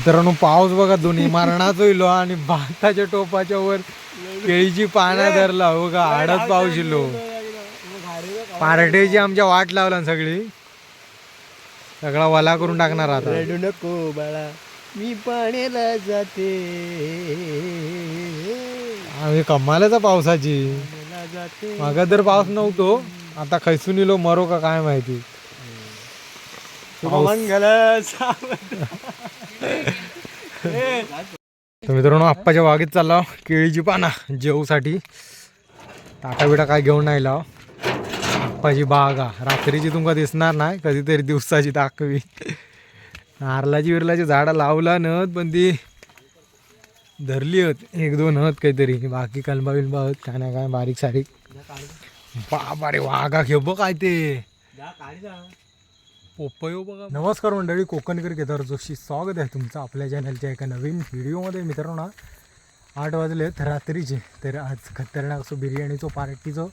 मित्रांनो पाऊस बघा दोन्ही मरणाच होईल आणि भाताच्या टोपाच्या वर केळीची पानं धरला. हो का आडत पाऊस इलो पार्टेची आमच्या वाट लावला सगळी. सगळा वला करून टाकणार आता. रडू नको बाळा मी पाण्याला जाते. आम्ही कमालाचा पावसाची. जाते. मागा तर पाऊस नव्हतो. आता खैसून इलो मरो का काय माहिती. मंगल तर मित्रांनो आप्पाच्या बागेत चालला हो, केळीची पाना जेवसाठी. टाटा बिटा काय घेऊन नाही लाव. आप्पाची बागा रात्रीची तुमका दिसणार नाही कधीतरी दिवसाची दाखवी. नारलाची विरलाची झाडं लावला नत पण ती धरली होत एक दोन हत काहीतरी. बाकी कलबा बिलबा होत काय ना काय बारीक सारीक. बाबा रे वाघा घेऊ काय ते. पोपयो हो बघा. नमस्कार मंडळी कोकणकर केदार जोशी स्वागत आहे तुमचं आपल्या चॅनलच्या एका नवीन व्हिडिओमध्ये. मित्रांनो आठ वाजलेत रात्रीचे तर आज खतरनाक असो बिर्याणीचो पार्टीचो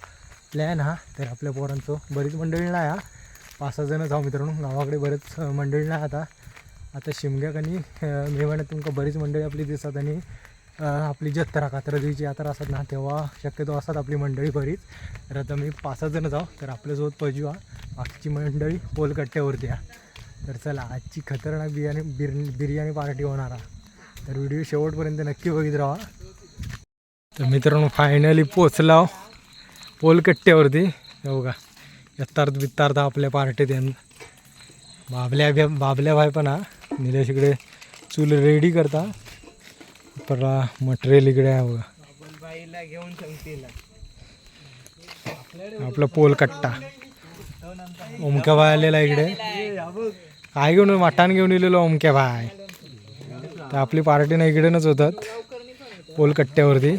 प्लॅन हा. तर आपल्या पोरांचो बरीच मंडळी नाही हा. पाच सहा जणच आहो मित्रांनो गावाकडे बरेच मंडळी नाही आता. आता शिमग्याकनी मेवाण्यात तुमका बरीच मंडळी आपली दिसतात आणि आपली जत्रा कात्रजीची यात्रा असतात ना तेव्हा शक्यतो असतात आपली मंडळी बरीच. तर आता मी पाच सहा जण जाऊ तर आपल्यासोबत पजवा बाकीची मंडळी पोलकट्ट्यावरती आहे. तर चला आजची खतरनाक बिर्याणी बिर बिर्याणी पार्टी होणार आहे. तर व्हिडिओ शेवटपर्यंत नक्की बघित राहा. तर मित्रांनो फायनली पोचलाव पोलकट्ट्यावरती हो. बघा यत्तार्थ बित्तार्थ आपल्या पार्टीत येऊन बाबल्या बाबल्या भाई पण हा निलेश इकडे चूल रेडी करता. परा मटेरियल इकडे आहे बघा बाईला घेऊन सांगतील आपला पोलकट्टा. ओमक्या भाई आलेला इकडे. काय घेऊन मटण घेऊन इलेलो ओमक्या भाई. तर आपली पार्टी ना इकडेनच होतात पोलकट्ट्यावरती.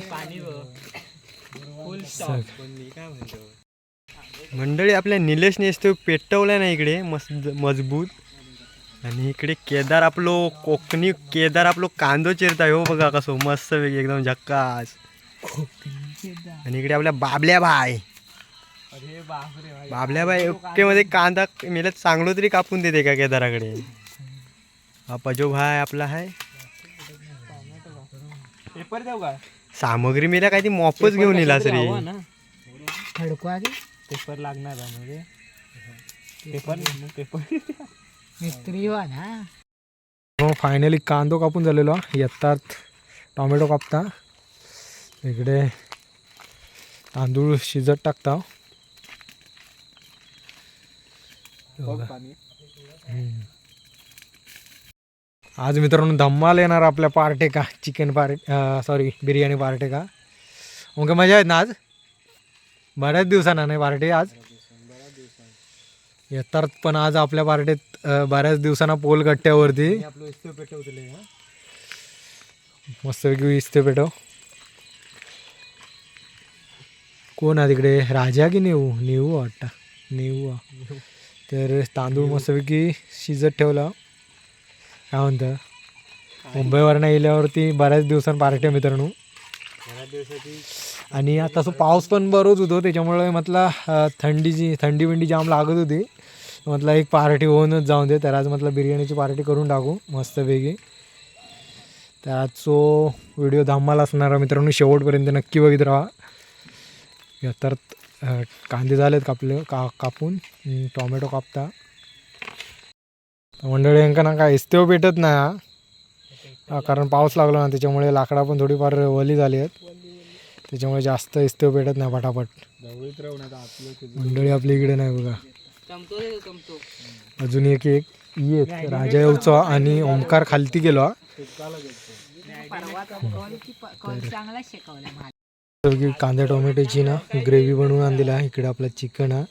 मंडळी आपल्या निलेश नेसतो पेटवल्या ना इकडे मस्त मजबूत. आणि इकडे केदार आपलो कोकणी केदार आपलो कांदो चिरता हो बघा कसो मस्त वेगळी एकदम झक्कास. आणि इकडे आपल्या बाबल्या भाई बाबल्या भाई. ओके मध्ये कांदा मेला चांगलो तरी कापून देते का केदाराकडे? हा पजो भाई आपला आहे पेपर देऊ का? सामग्री मेल्या काय ती मॉपच घेऊन येईल रे. खडको आधी पेपर लागणार आहे म्हणजे. Paper paper. मिस्त्री वा ना. फायनली कांदो कापून झालेलो येतात. टोमॅटो कापता. इकडे तांदूळ शिजत टाकता हे. आज मित्रांनो धम्माल येणार आपल्या पार्टे का चिकन पार्टी सॉरी बिर्याणी पार्टे का मग मजा आहेत ना आज? बऱ्याच दिवसांना नाही पार्टी आज? येतात पण आज आपल्या पार्टीत बऱ्याच दिवसांना पोल गट्ट्यावरती. आपलं मस्तपैकी इस्ते पेटव. कोण आहे तिकडे? राजा की नेऊ? नेऊ वाटतं. नेऊ. तर तांदूळ मस्तपैकी शिजत ठेवला. काय म्हणतं? मुंबईवरनं येल्यावरती बऱ्याच दिवसांनी पार्टी मित्रांनो. बऱ्याच दिवसाची आणि आता असं पाऊस पण बरोच होतो त्याच्यामुळे म्हटलं थंडी थंडीची थंडी बिंडी जाम लागत होती. म्हटलं एक पार्टी होऊनच जाऊन दे तर आज म्हटलं बिर्याणीची पार्टी करून टाकू मस्तपैकी. तर आजचो व्हिडिओ धमाल असणार मित्रांनो शेवटपर्यंत नक्की बघित राहा. या तर कांदे झालेत कापले का कापून टोमॅटो कापता. मंडळी यांका ना काय इस्तेव भेटत नाही हा. कारण पाऊस लागला ना त्याच्यामुळे लाकडा पण थोडीफार वली झाली आहेत. त्याच्यामुळे जास्त इस्तेव भेटत नाही पटापट. मंडळी आपल्या इकडे नाही बघा. अजून एक एक येत राजा येऊचा आणि ओमकार खालती गेलो कांदा टोमॅटोची ना ग्रेव्ही बनवून आणलेला आहे. इकडे आपला चिकन हा.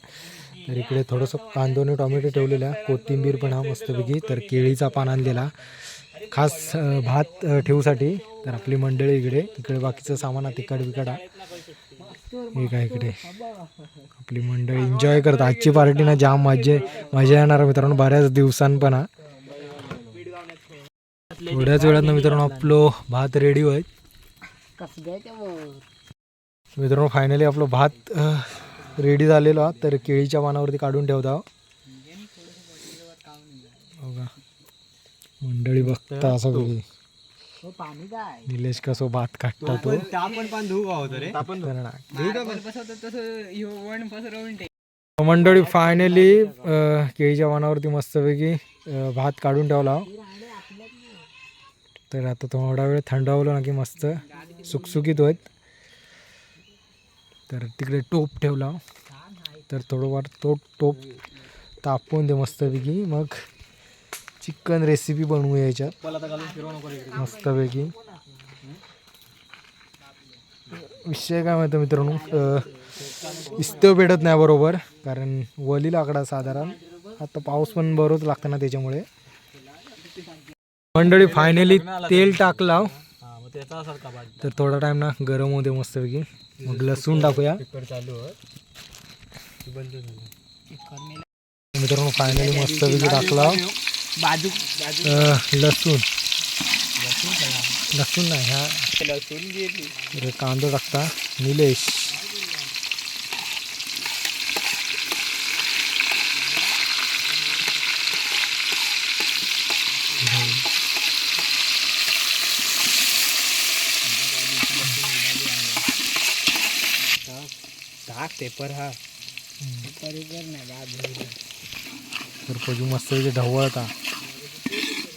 तर इकडे थोडंसं कांदो आणि टोमॅटो ठेवलेला आहे. कोथिंबीर पण हा मस्तपैकी तर केळीचा पान आणलेला. खास भात ठेवूसाठी. तर आपली मंडळी इकडे इकडे बाकीचं सामान हा तिकड बिकडा. हा हे काय इकडे? आपली मंडळी एन्जॉय करतात आजची पार्टी ना जाम मजा मजा येणार मित्रांनो बऱ्याच दिवसांपणा. हा थोड्याच वेळात ना मित्रांनो आपलो भात रेडी होईल मित्रांनो फायनली आपलं भात रेडी झालेलो तर केळीच्या पानावरती काढून ठेवता हो का मंडळी बघता सगळी. हो निलेश कसो भात काढता तो. मंडळी फायनली केळीच्या वाणावरती मस्तपैकी भात काढून ठेवला तर आता थोडा वेळ थंडावलं ना की मस्त सुकसुकीत होत. तर तिकडे टोप ठेवला तर थोडंफार तो टोप तापवून दे मस्तपैकी. मग चिकन रेसिपी बनवू याच्यात. मस्तपैकी. विषय काय माहिती मित्रांनो? इस्तव भेटत नाही बरोबर कारण वली लाकडा साधारण. आता पाऊस पण बरोच लागतं ना त्याच्यामुळे. मंडळी फायनली तेल टाकला तर थोडा टाइम ना गरम होते मस्तपैकी. मग लसूण टाकूया. मित्रांनो फायनली मस्तपैकी टाकला बाजू अं, लसूण लसूण नाही ह्या लसूण गेली कांदा टाकता निलेश। टाक पेपर हा। पेपर नाही बाजू तर मस्त ढवळता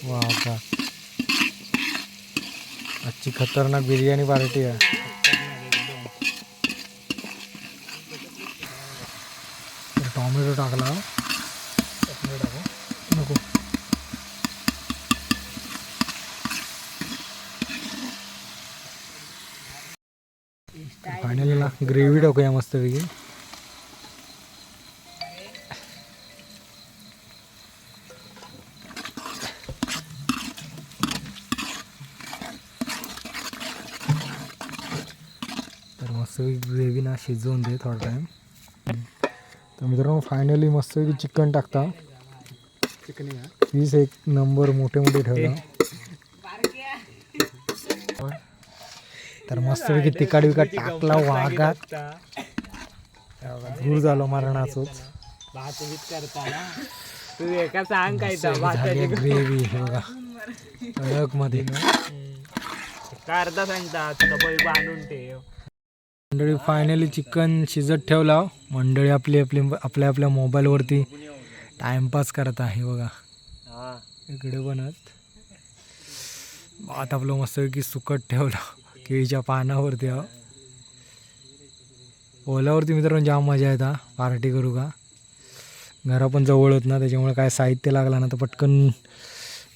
वा का आजची खतरनाक बिर्याणी पार्टी आहे टॉमॅटो टाकला नको फायनली ना ग्रेव्ही टाकूया मस्तपैकी. मस्त मस्तपैकी ग्रेव्ही ना शिजवून दे थोडा टाईम तर मित्रांनो फायनली मस्तपैकी चिकन टाकता. पीस एक नंबर मोठे मोठे ठेवला. तर मस्तपैकी तिकाड विकाट टाकला वाघात. धूर झालो मरणाचोच. ग्रेव्ही हे बघा. मध्ये. अर्धा सांगतात बांधून ठेव. मंडळी फायनली चिकन शिजत ठेवला मंडळी आपली आपली आपल्या आपल्या मोबाईलवरती टाइमपास करत आहे बघा. इकडे बनत भात आपलं मस्तपैकी सुकट ठेवला केळीच्या पानावरती हा ओल्यावरती मित्रांनो जाम मजा येता पार्टी करू का? घरा पण जवळ होत ना त्याच्यामुळे काय साहित्य लागला ना तर पटकन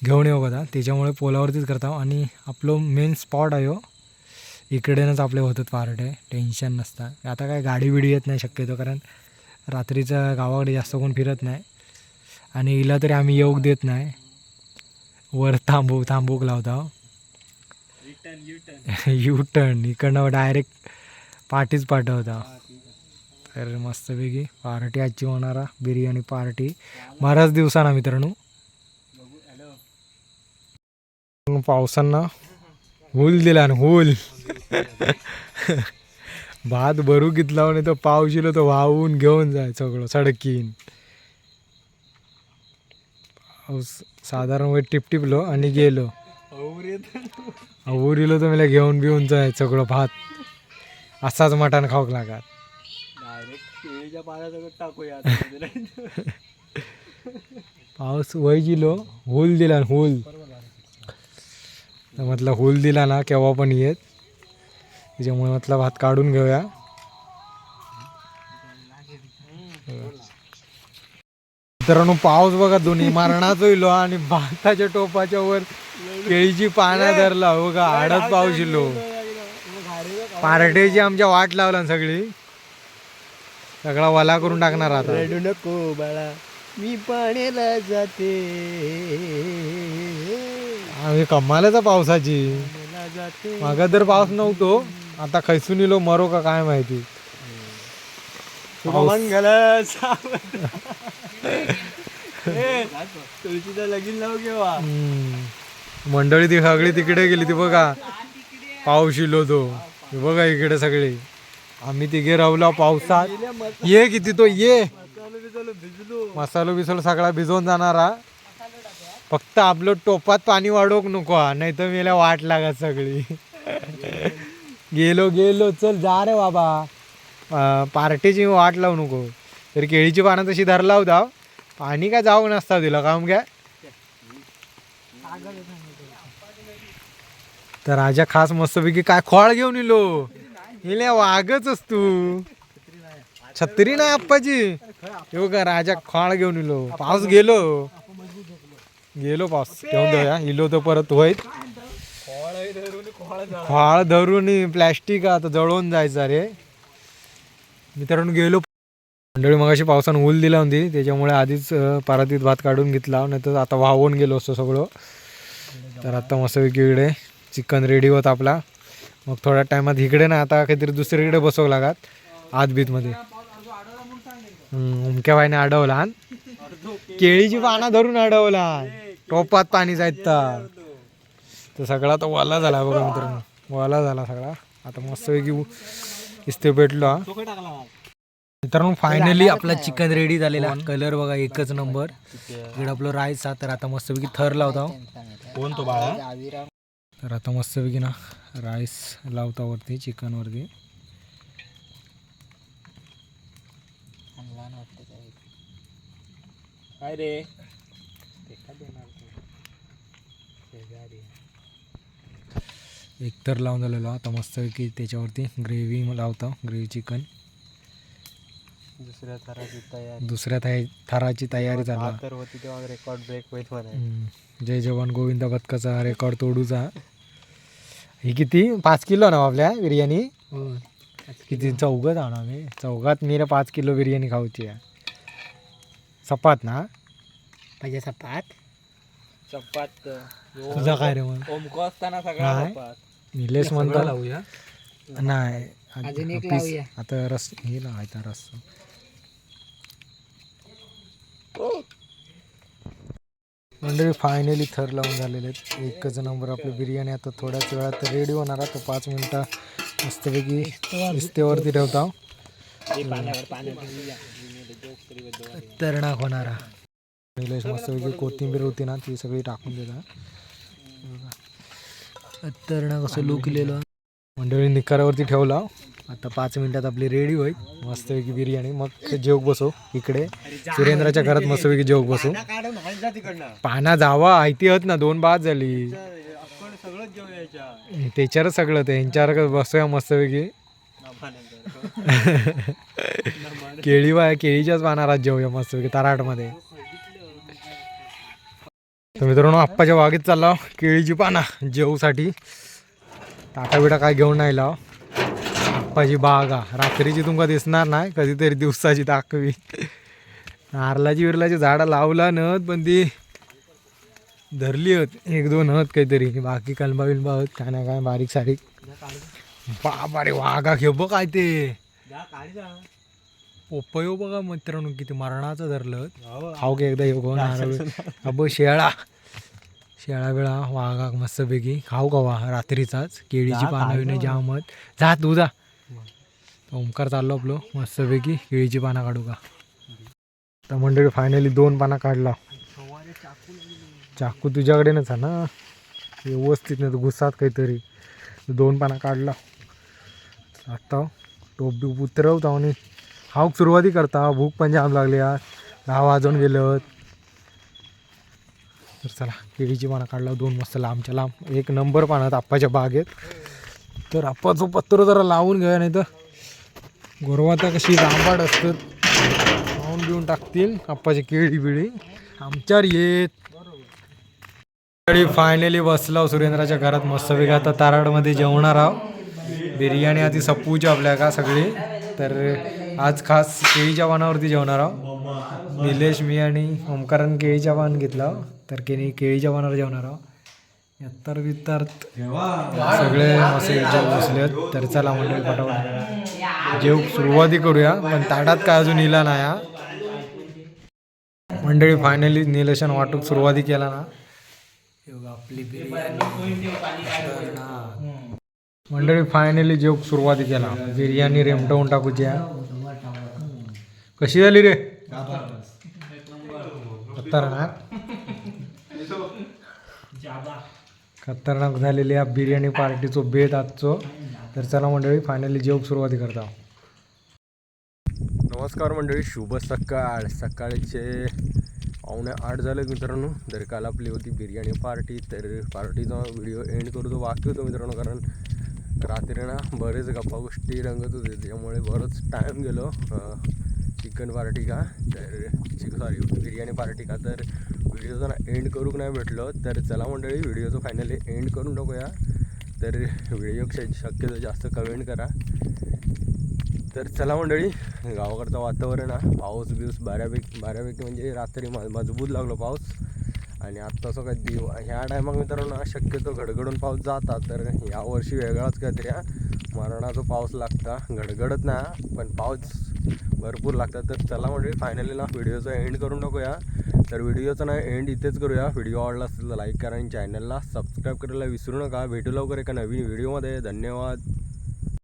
घेऊन येऊ का त्याच्यामुळे पोलावरतीच करता आणि आपलं मेन स्पॉट आहे हो. इकडेनंच आपले होतात पार्टे टेन्शन नसतं. आता काय गाडी बिडी येत नाही शक्यतो कारण रात्रीचं गावाकडे जास्त कोण फिरत नाही. आणि हिला तरी आम्ही योग देत नाही. वर थांबू थांबूक लावतो यू टर्न इकडनं डायरेक्ट पार्टीच पाठवता तर मस्तपैकी पार्टी आजची होणारा बिर्याणी पार्टी बऱ्याच दिवसांना मित्रांनो. पावसांना हूल दिला ना हूल. भात भरू घेतला आणि तो पाऊस येलो तो वाहून घेऊन जाय सगळं सडकीन. पाऊस साधारण वेळ टिपटिपलो आणि गेलो. उरिलो तर मला घेऊन बिऊन जाय सगळं भात. असाच मटण खाऊक लागत. पाऊस वय जिलो हूल दिला हूल. तर म्हटलं हूल दिला ना केव्हा पण येत. त्याच्यामुळे म्हटलं भात काढून घेऊया. मित्रांनो पाऊस बघा दोन्ही मारणाचो इलो आणि भाताच्या टोपाच्या वर केळीची पानं धरला. हो का आडत पाऊस इलो पार्टेची आमच्या वाट लावला सगळी. सगळा वला करून टाकणार आता. रडू नको बाळा मी पाण्याला जाते. आम्ही कमालाचा पावसाची. मागा तर पाऊस नव्हतो. आता खैसून इलो मरो का काय माहिती? तुळशीचा लगीन लाव केव्हा. मंडळी ती सगळी तिकडे गेली ती बघा. पाऊस इलो तो. बघा इकडे सगळे. आम्ही तिघे राहलो पावसात. ये किती तो ये. मसालो बिसालो सगळा भिजवून जाणारा. फक्त आपलं टोपात पाणी वाढवूक नको हा नाही तर मेला वाट लागत सगळी. गेलो गेलो. चल जा रे बाबा. पार्टीची वाट लावू नको. तर केळीची पानं तशी धरला होता पाणी काय जाऊ नसता तिला काम काय तर राजा खास मस्तपैकी काय खोळ घेऊन इलो. इले वागच तू. छत्री नाही आप्पाची. येऊ का राजा खोळ घेऊन इलो. पाऊस गेलो. गेलो पाऊस. घेऊन जाऊया. इलो तर परत होईत फाळ धरून प्लॅस्टिक आता जळवून जायचं रे. मित्रांनो गेलो. मंडळी मगाशी पावसानं ऊल दिला होती. त्याच्यामुळे आधीच परातीत भात काढून घेतला. नाही तर आता वाहून गेलो असतो सगळं. तर आता मस्त इकडे चिकन रेडी होत आपला. मग थोड्या टायमात इकडे ना आता काहीतरी दुसरीकडे बसवं लागत. आत बीतमध्ये उमक्या बाईने अडवला. केळीची पानं धरून अडवला. टोपात पाणी जायत तर. सगळा तो वाला झाला बघा मित्रांनो. वाला झाला सगळा. आता मस्तपैकी इस्ते पेटलो हा. मित्रांनो फायनली आपला चिकन रेडी झालेला. कलर बघा एकच नंबर इकडे आपलं राईस हा तर आता मस्तपैकी थर लावता कोण तो बाळा? तर आता मस्तपैकी ना राईस लावता वरती चिकन वरती. काय रे. एक तर लावून झालेलो आता मस्तपैकी त्याच्यावरती ग्रेव्ही लावता ग्रेव्ही चिकन दुसऱ्या थराची तयारी. दुसऱ्या थाय थराची तयारी झाला तर होती तेव्हा रेकॉर्ड ब्रेक होईल म्हणे. जय जवान गोविंद बदकाचा रेकॉर्ड तोडूचा ही किती? पाच किलो ना आपल्या बिर्याणी? किती? चौघत आणा मी चौघात मी रे पाच किलो बिर्याणी खाऊची आहे. सपात ना? पाहिजे सपात? चपात तुझा काय रे मग? ओमको असताना सगळा. चपात निलेश म्हणतो. नाही. अजून एक पीस- लावूया. आता रस हे लावायचा रस. मंडळी फायनली थर लावून झालेले आहेत. एकच नंबर आपली बिर्याणी. आता थोड्याच वेळात रेडी होणार आता पाच मिनटं मस्तपैकी इस्तेवरती ठेवता. तरणाक होणारा निलेश मस्तपैकी कोथिंबीर होती ना ती सगळी टाकून देता. तरणा कसं लुकलेलं मंडळी निकारावरती ठेवला. आता पाच मिनिटात आपली रेडी होईल. मस्तपैकी बिर्याणी. मग जेवक बसो. इकडे सुरेंद्राच्या घरात मस्तपैकी जेवक बसू. पाना जावा आयती होत ना. दोन बाद झाली. त्याच्यावर सगळं ते. यांच्यावर बसूया मस्तपैकी. केळी वाय केळीच्याच पानारात जेवूया मस्तपैकी. तराटमध्ये. तर मित्रांनो आप्पाच्या बागेत चालला केळीची पाना जेवसाठी. टाटा बिटा काय घेऊन नाही लाव आप्पाची बागा रात्रीची तुमका दिसणार नाही कधीतरी दिवसाची दाखवी. नारलाची बिरलाची झाडं लावला नत पण ती धरली होत एक दोन हत काहीतरी. बाकी कलबा बिलबा होत काय ना काय बारीक सारीक. बाबा रे वाघा खेळ काय ते. पोपयो बघा मित्रांनो किती मरणाचं धरलं. खाऊ की एकदा येऊ नारळ अबो शेळा. शेळा बिळा वाघा मस्तपैकी. खाऊ का वा रात्रीचाच. केळीची पानं बिनं जामत. जा तू जा. ओमकार चाललो आपलं. मस्तपैकी केळीची पानं काढू का? तर मंडळी फायनली दोन पानं काढला. चाकू तुझ्याकडे नच ना? व्यवस्थित नाही तर घुसात काहीतरी. दोन पानं काढला. आता टोप बिप उतरवता आणि हाऊक सुरुवाती करता भूक पण जाम लागली आज दहा वाजून गेलं. तर चला केळीची पानं काढला दोन मस्त लांबच्या लांब. एक नंबर पानात आप्पाच्या बागेत. तर आप्पाचं पत्र जरा लावून घ्या नाही तर गोरवाता कशी लांबाड असतं लावून घेऊन टाकतील आप्पाची केळी बिळी. आमच्यावर येत. फायनली बसलो सुरेंद्राच्या घरात. मस्तपैकी आता ताराडमध्ये जेवणार आहो बिर्याणी आधी सप्पूची आपल्या का सगळी. तर आज खास केळीच्या पानावरती जेवणार आहो निलेश मी आणि ओमकारण केळीच्या पान घेतला तर केनी केळीच्या पानावर जेवणार आहो यत्तर वित्तर सगळे असे विचार बसले आहेत. तर चला मंडळी पटापट. जेव सुरुवाती करूया पण ताटात काय अजून इला नाही हा? मंडळी फायनली निलेशन वाटूक सुरुवाती केला ना. आपली मंडळी फायनली जेव सुरुवाती केला. बिर्याणी रेमटवून टाकूची हा. कशी झाली रे? खतरनाक. खतरनाक झालेली या बिर्याणी पार्टीचो बेत आजचो. तर चला मंडळी फायनली जेवक सुरुवाती करता. नमस्कार मंडळी शुभ सकाळ. सकाळचे पावणे आठ झाले मित्रांनो. तर काल आपली होती बिर्याणी पार्टी. तर पार्टीचा व्हिडिओ एंड करू तो बाकी होतो मित्रांनो कारण रात्री ना बरेच गप्पा गोष्टी रंगत होते. त्यामुळे बरंच टाईम गेलो. चिकन पार्टी का तर चिकन सॉरी बिर्याणी पार्टी का तर व्हिडिओचा ना एंड करूक नाही भेटलो तर चला मंडळी व्हिडिओचं फायनली एंड करून टाकूया. तर व्हिडिओ शक्यतो जास्त कमेंट करा. तर चला मंडळी गावाकडचं वातावरण आहे. पाऊस बिऊस बऱ्यापैकी बऱ्यापैकी म्हणजे रात्री म मजबूत लागलो पाऊस. आणि आत्ता असं काय दिव ह्या टायमाक मित्रांनो शक्यतो घडघडून पाऊस जाता तर यावर्षी वेगळाच काहीतरी हा मरणाचा पाऊस लागता. घडघडत ना पण पाऊस भरपूर लागतात. तर चला म्हणजे फायनली ना व्हिडिओचा एंड करून टाकूया. तर व्हिडिओचा ना एंड इथेच करूया. व्हिडिओ आवडला असेल तर लाईक करा आणि चॅनलला सबस्क्राईब करायला विसरू नका. भेटू लवकर एका नवीन व्हिडिओमध्ये धन्यवाद.